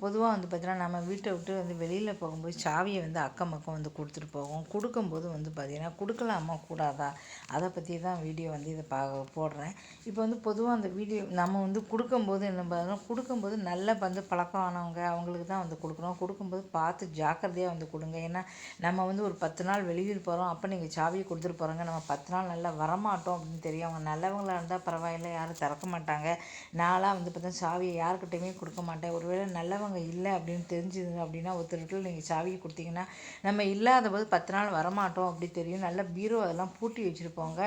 பொதுவாக வந்து பார்த்தீங்கன்னா நம்ம வீட்டை விட்டு வந்து வெளியில் போகும்போது சாவியை வந்து அக்கம் பக்கம் வந்து கொடுத்துட்டு போவோம் கொடுக்கும்போது வந்து பார்த்திங்கன்னா கொடுக்கலாமா கூடாதா? அதை பற்றி தான் வீடியோ வந்து இதை பா போடுறேன். இப்போ வந்து பொதுவாக அந்த வீடியோ நம்ம வந்து கொடுக்கும்போது என்ன பண்ணுறோம் கொடுக்கும்போது நல்ல வந்து பழக்கமானவங்க அவங்களுக்கு தான் வந்து கொடுக்குறோம் கொடுக்கும்போது பார்த்து ஜாக்கிரதையாக வந்து கொடுங்க. ஏன்னா நம்ம வந்து ஒரு பத்து நாள் வெளியூர் போகிறோம் அப்போ நீங்கள் சாவியை கொடுத்துட்டு போகிறோங்க நம்ம பத்து நாள் நல்லா வரமாட்டோம் அப்படின்னு தெரியும். அவங்க நல்லவங்களாக இருந்தால் பரவாயில்ல. யாரும் திறக்க மாட்டாங்க. நாளாக வந்து பார்த்தா சாவியை யாருக்கிட்டையுமே கொடுக்க மாட்டேன். ஒருவேளை நல்லவங்க இல்லை அப்படின்னு தெரிஞ்சுது அப்படின்னா ஒருத்தர்கிட்ட நீங்கள் சாவியை கொடுத்தீங்கன்னா நம்ம இல்லாத போது பத்து நாள் வரமாட்டோம் அப்படி தெரியும். நல்லா பீரோ அதெல்லாம் பூட்டி வச்சுருப்போங்க.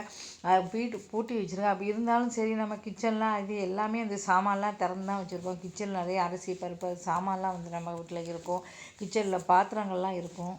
வீட்டு பூட்டி வச்சுருங்க. அப்படி இருந்தாலும் சரி நம்ம கிச்சன்லாம் இது எல்லாமே அந்த சாமான்லாம் திறந்து தான் வச்சுருப்போம். கிச்சன் நிறைய அரிசி பருப்பு சாமான்லாம் வந்து நம்ம வீட்டில் இருக்கும். கிச்சனில் பாத்திரங்கள்லாம் இருக்கும்.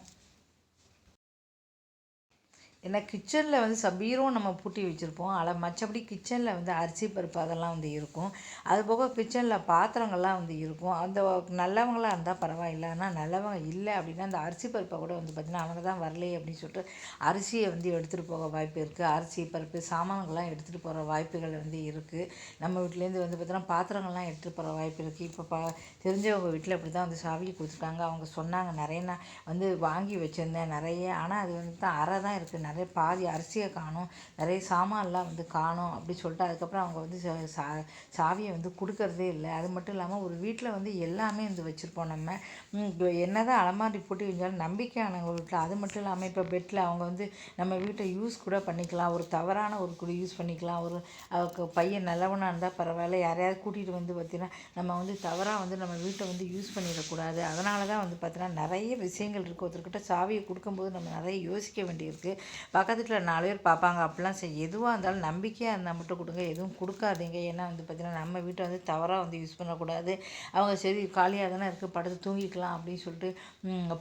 ஏன்னா கிச்சனில் வந்து சபீரும் நம்ம பூட்டி வச்சுருப்போம். அதில் மற்றபடி கிச்சனில் வந்து அரிசி பருப்பு அதெல்லாம் வந்து இருக்கும். அது போக கிச்சனில் பாத்திரங்கள்லாம் வந்து இருக்கும். அந்த நல்லவங்களாக இருந்தால் பரவாயில்ல. ஆனால் நல்லவங்க இல்லை அப்படின்னா அந்த அரிசி பருப்பை கூட வந்து பார்த்திங்கன்னா அவங்க தான் வரலையே அப்படின்னு சொல்லிட்டு அரிசியை வந்து எடுத்துகிட்டு போக வாய்ப்பு இருக்குது அரிசி பருப்பு சாமான்கள்லாம் எடுத்துகிட்டு போகிற வாய்ப்புகள் வந்து இருக்குது நம்ம வீட்டிலேருந்து வந்து பார்த்தீங்கன்னா பாத்திரங்கள்லாம் எடுத்துகிட்டு போகிற வாய்ப்பு இருக்குது இப்போ பா தெரிஞ்சவங்க வீட்டில் அப்படி தான் வந்து சாவியை கொடுத்துருக்காங்க. அவங்க சொன்னாங்க நிறைய நான் வந்து வாங்கி வச்சுருந்தேன் நிறைய. ஆனால் அது வந்து தான் அறை தான் இருக்குது நிறைய பாதி அரிசியை காணும் நிறைய சாமான்லாம் வந்து காணும் அப்படி சொல்லிட்டு அதுக்கப்புறம் அவங்க வந்து சா சாவியை வந்து கொடுக்கறதே இல்லை. அது மட்டும் இல்லாமல் ஒரு வீட்டில் வந்து எல்லாமே வந்து வச்சுருப்போம் நம்ம. என்ன தான் அலமாரி போட்டு வச்சாலும் நம்பிக்கையானவங்க வீட்டில் அது மட்டும் இல்லாமல் இப்போ பெட்டில் அவங்க வந்து நம்ம வீட்டை யூஸ் கூட பண்ணிக்கலாம். ஒரு தவறான ஒரு கூட யூஸ் பண்ணிக்கலாம். ஒரு பையன் நல்லவனாக இருந்தால் பரவாயில்ல. யாரையாவது கூட்டிகிட்டு வந்து பார்த்திங்கன்னா நம்ம வந்து தவறாக வந்து நம்ம வீட்டை வந்து யூஸ் பண்ணிடக்கூடாது. அதனால தான் வந்து பார்த்திங்கன்னா நிறைய விஷயங்கள் இருக்குது ஒருத்தர்கிட்ட சாவியை கொடுக்கும்போது நம்ம நிறைய யோசிக்க வேண்டியிருக்கு. பக்கத்தில் நாலு பேர் பார்ப்பாங்க அப்படிலாம் செய் எதுவாக இருந்தாலும் நம்பிக்கையாக இருந்தால் மட்டும் கொடுங்க. எதுவும் கொடுக்காதீங்க. ஏன்னா வந்து பார்த்திங்கன்னா நம்ம வீட்டை வந்து தவறாக வந்து யூஸ் பண்ணக்கூடாது. அவங்க சரி காலியாக தானே இருக்குது படுத்து தூங்கிக்கலாம் அப்படின்னு சொல்லிட்டு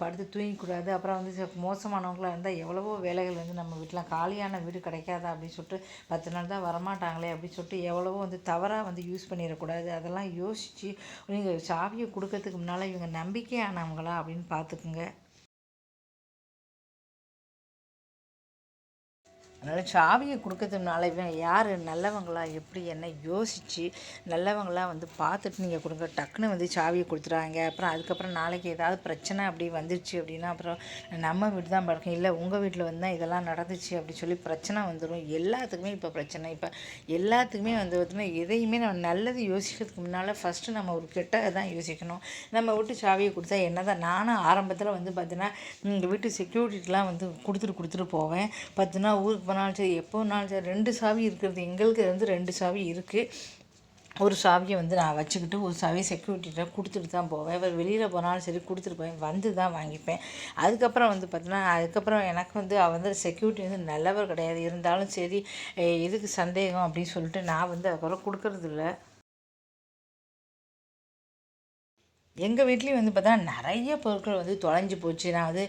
படுத்து தூங்கிக்கூடாது. அப்புறம் வந்து மோசமானவங்களாக இருந்தால் எவ்வளவோ வேலைகள் வந்து நம்ம வீட்டில் காலியான வீடு கிடைக்காதா அப்படின்னு சொல்லிட்டு பத்து நாள் தான் வரமாட்டாங்களே அப்படின்னு சொல்லிட்டு எவ்வளவோ வந்து தவறாக வந்து யூஸ் பண்ணிடக்கூடாது. அதெல்லாம் யோசித்து நீங்கள் சாவியை கொடுக்கறதுக்கு முன்னால் இவங்க நம்பிக்கையானவங்களா அப்படின்னு பார்த்துக்குங்க அதனால் சாவியை கொடுக்கறதுனால இவன் யார் நல்லவங்களா எப்படி என்ன யோசித்து நல்லவங்களாக வந்து பார்த்துட்டு நீங்கள் கொடுங்க. டக்குன்னு வந்து சாவியை கொடுத்துறாங்க. அப்புறம் அதுக்கப்புறம் நாளைக்கு ஏதாவது பிரச்சனை அப்படி வந்துருச்சு அப்படின்னா அப்புறம் நம்ம வீடு தான் பழக்கம் இல்லை உங்கள் வீட்டில் வந்து தான் இதெல்லாம் நடந்துச்சு அப்படி சொல்லி பிரச்சனை வந்துடும் எல்லாத்துக்குமே இப்போ பிரச்சனை. இப்போ எல்லாத்துக்குமே வந்து பார்த்தீங்கன்னா எதையுமே நம்ம நல்லது யோசிக்கிறதுக்கு முன்னால் ஃபஸ்ட்டு நம்ம ஒரு கெட்டதை தான் யோசிக்கணும். நம்ம வீட்டு சாவியை கொடுத்தா என்ன தான் நானும் ஆரம்பத்தில் வந்து பார்த்தீங்கன்னா எங்கள் வீட்டு செக்யூரிட்டிலாம் வந்து கொடுத்துட்டு கொடுத்துட்டு போவேன். பார்த்தீங்கன்னா ஊருக்கு போனாலும் சரி எப்போனாலும் சரி ரெண்டு சாவி இருக்கிறது எங்களுக்கு வந்து ரெண்டு சாவி இருக்குது ஒரு சாவியை வந்து நான் வச்சுக்கிட்டு ஒரு சாவியை செக்யூரிட்டிகிட்ட கொடுத்துட்டு தான் போவேன். இவர் வெளியில் போனாலும் சரி கொடுத்துட்டு போவேன். வந்து தான் வாங்கிப்பேன். அதுக்கப்புறம் வந்து பார்த்தீங்கன்னா அதுக்கப்புறம் எனக்கு வந்து வந்து செக்யூரிட்டி வந்து நல்லவர் கிடையாது. இருந்தாலும் சரி எதுக்கு சந்தேகம்? அப்படின்னு சொல்லிட்டு நான் வந்து அதுக்கப்புறம் கொடுக்கறதில்ல. எங்கள் வீட்லேயும் வந்து பார்த்தா நிறைய பொருட்கள் வந்து தொலைஞ்சி போச்சு. நான் வந்து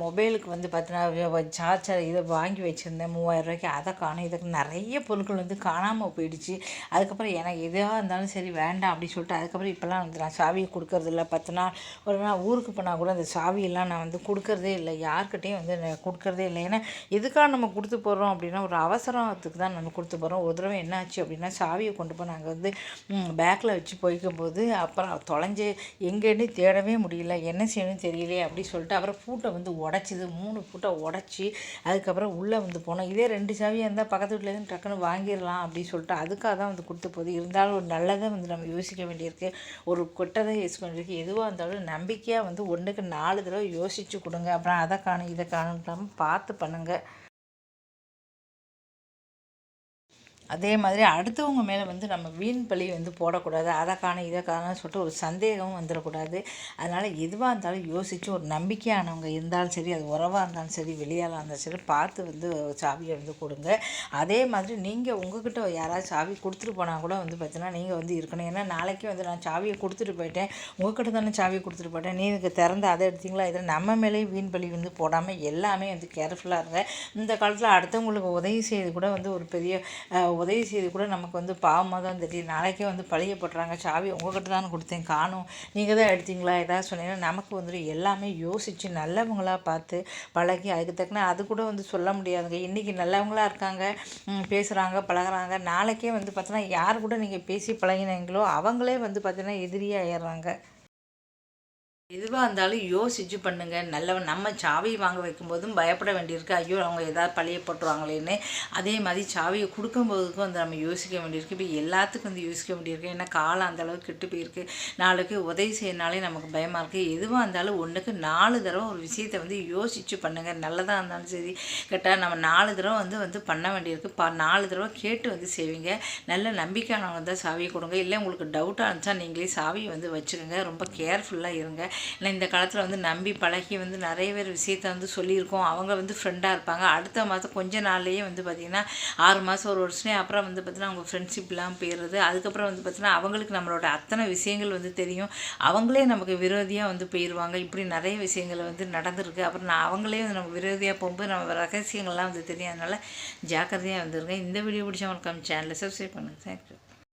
மொபைலுக்கு வந்து பார்த்தீங்கன்னா சார்ஜர் இதை வாங்கி வச்சுருந்தேன். மூவாயிரம் ரூபாய்க்கு அதை காணும். இதுக்கு நிறைய பொருட்கள் வந்து காணாமல் போயிடுச்சு. அதுக்கப்புறம் எனக்கு எதாக இருந்தாலும் சரி வேண்டாம் அப்படின்னு சொல்லிட்டு அதுக்கப்புறம் இப்போலாம் வந்து நான் சாவியை கொடுக்கறதில்ல பத்து நாள் ஒரு நாள் ஊருக்கு போனால் கூட அந்த சாவியெல்லாம் நான் வந்து கொடுக்கறதே இல்லை. யார்கிட்டையும் வந்து கொடுக்கறதே இல்லை. ஏன்னா எதுக்காக நம்ம கொடுத்து போகிறோம் அப்படின்னா ஒரு அவசரத்துக்கு தான் நம்ம கொடுத்து போகிறோம் ஒரு தடவை என்னாச்சு அப்படின்னா சாவியை கொண்டு போய் நாங்கள் வந்து பேக்கில் வச்சு போய்க்கும் போது அப்புறம் தொலைஞ்சு எங்கேன்னு தேடவே முடியல. என்ன செய்யணும்னு தெரியலையே அப்படி சொல்லிட்டு அப்புறம் பூட்டை வந்து உடச்சிது. மூணு பூட்டை உடச்சி அதுக்கப்புறம் உள்ளே வந்து போனோம். இதே ரெண்டு சாவியாக இருந்தால் பக்கத்து வீட்டிலேருந்து டக்குன்னு வாங்கிடலாம் அப்படின்னு சொல்லிட்டு அதுக்காக தான் வந்து கொடுத்து போகுது. இருந்தாலும் ஒரு நல்லதை வந்து நம்ம யோசிக்க வேண்டியிருக்கு. ஒரு கொட்டதை யூஸ் பண்ணியிருக்கு எதுவாக இருந்தாலும் நம்பிக்கையாக வந்து ஒன்றுக்கு நாலு தடவை யோசித்து கொடுங்க. அப்புறம் அதை காணும் இதை காணும் பார்த்து பண்ணுங்கள் அதே மாதிரி அடுத்தவங்க மேலே வந்து நம்ம வீண் பழி வந்து போடக்கூடாது. அதை காண இதை காணன்னு சொல்லிட்டு ஒரு சந்தேகமும் வந்துடக்கூடாது. அதனால் எதுவாக இருந்தாலும் யோசித்து ஒரு நம்பிக்கையானவங்க இருந்தாலும் சரி அது உறவாக இருந்தாலும் சரி வெளியால் இருந்தாலும் சரி பார்த்து வந்து சாவியை வந்து கொடுங்க. அதே மாதிரி நீங்கள் உங்ககிட்ட யாராவது சாவி கொடுத்துட்டு போனால் கூட வந்து பார்த்தீங்கன்னா நீங்கள் வந்து இருக்கணும். ஏன்னா நாளைக்கு வந்து நான் சாவியை கொடுத்துட்டு போயிட்டேன். உங்ககிட்ட தானே சாவியை கொடுத்துட்டு போயிட்டேன். நீங்கள் திறந்து அதை எடுத்தீங்களா? இதில் நம்ம மேலேயும் வீண் பழி வந்து போடாமல் எல்லாமே வந்து கேர்ஃபுல்லாக இருங்க. இந்த காலத்தில் அடுத்தவங்களுக்கு உதவி செய்யறது கூட வந்து ஒரு பெரிய உதவி செய்து கூட நமக்கு வந்து பாவமாக தான் தெரியும் நாளைக்கே வந்து பழிய போட்டுறாங்க. சாவி உங்ககிட்ட தான் கொடுத்தேன். காணும். நீங்கள் தான் எடுத்தீங்களா? ஏதாவது சொன்னீங்கன்னா நமக்கு வந்துட்டு எல்லாமே யோசித்து நல்லவங்களாக பார்த்து பழகி அதுக்கு தக்கன அது கூட வந்து சொல்ல முடியாதுங்க. இன்றைக்கி நல்லவங்களாக இருக்காங்க. பேசுகிறாங்க பழகுறாங்க. நாளைக்கே வந்து பார்த்தோன்னா யார் கூட நீங்கள் பேசி பழகினீங்களோ அவங்களே வந்து பார்த்தீங்கன்னா எதிரியாக ஆயிடுறாங்க எதுவாக இருந்தாலும் யோசிச்சு பண்ணுங்க. நல்லவன் நம்ம சாவி வாங்க வைக்கும்போதும் பயப்பட வேண்டியிருக்கு. ஐயோ அவங்க ஏதாவது பழைய போட்டுருவாங்களேன்னு. அதே மாதிரி சாவியை கொடுக்கும்போதுக்கும் வந்து நம்ம யோசிக்க வேண்டியிருக்கு. இப்போ எல்லாத்துக்கும் வந்து யோசிக்க வேண்டியிருக்கு. ஏன்னா காலம் அந்தளவுக்கு கெட்டு போயிருக்கு. நாளைக்கு உதவி செய்யனாலே நமக்கு பயமாக இருக்குது எதுவாக இருந்தாலும் ஒன்றுக்கு நாலு தடவை ஒரு விஷயத்தை வந்து யோசிச்சு பண்ணுங்கள் நல்லதாக இருந்தாலும் சரி கேட்டால் நம்ம நாலு தடவை வந்து வந்து பண்ண வேண்டியிருக்கு. பா நாலு தடவை கேட்டு வந்து செய்வீங்க. நல்ல நம்பிக்கையானவங்க தான் சாவியை கொடுங்க. இல்லை உங்களுக்கு டவுட்டாக இருந்துச்சா நீங்களே சாவியை வந்து வச்சுக்கோங்க. ரொம்ப கேர்ஃபுல்லாக இருங்க. ஏன்னா இந்த காலத்தில் வந்து நம்பி பழகி வந்து நிறைய பேர் விஷயத்த வந்து சொல்லியிருக்கோம். அவங்க வந்து ஃப்ரெண்டாக இருப்பாங்க. அடுத்த மாதம் கொஞ்ச நாள்லேயே வந்து பார்த்திங்கன்னா ஆறு மாதம் ஒரு வருஷம் அப்புறம் வந்து பார்த்திங்கன்னா அவங்க ஃப்ரெண்ட்ஷிப்லாம் போயிடுறது. அதுக்கப்புறம் வந்து பார்த்திங்கன்னா அவங்களுக்கு நம்மளோட அத்தனை விஷயங்கள் வந்து தெரியும். அவங்களே நமக்கு விரோதியாக வந்து போயிடுவாங்க இப்படி நிறைய விஷயங்கள் வந்து நடந்திருக்கு. அப்புறம் நான் அவங்களே வந்து நம்ம விரோதியாக போகும்போது நம்ம ரகசியங்கள்லாம் வந்து தெரியும் அதனால் ஜாக்கிரதையாக வந்துருங்க. இந்த வீடியோ பிடிச்சவங்களுக்கு சேனலை சப்ஸ்கிரைப் பண்ணுங்கள் தேங்க்யூ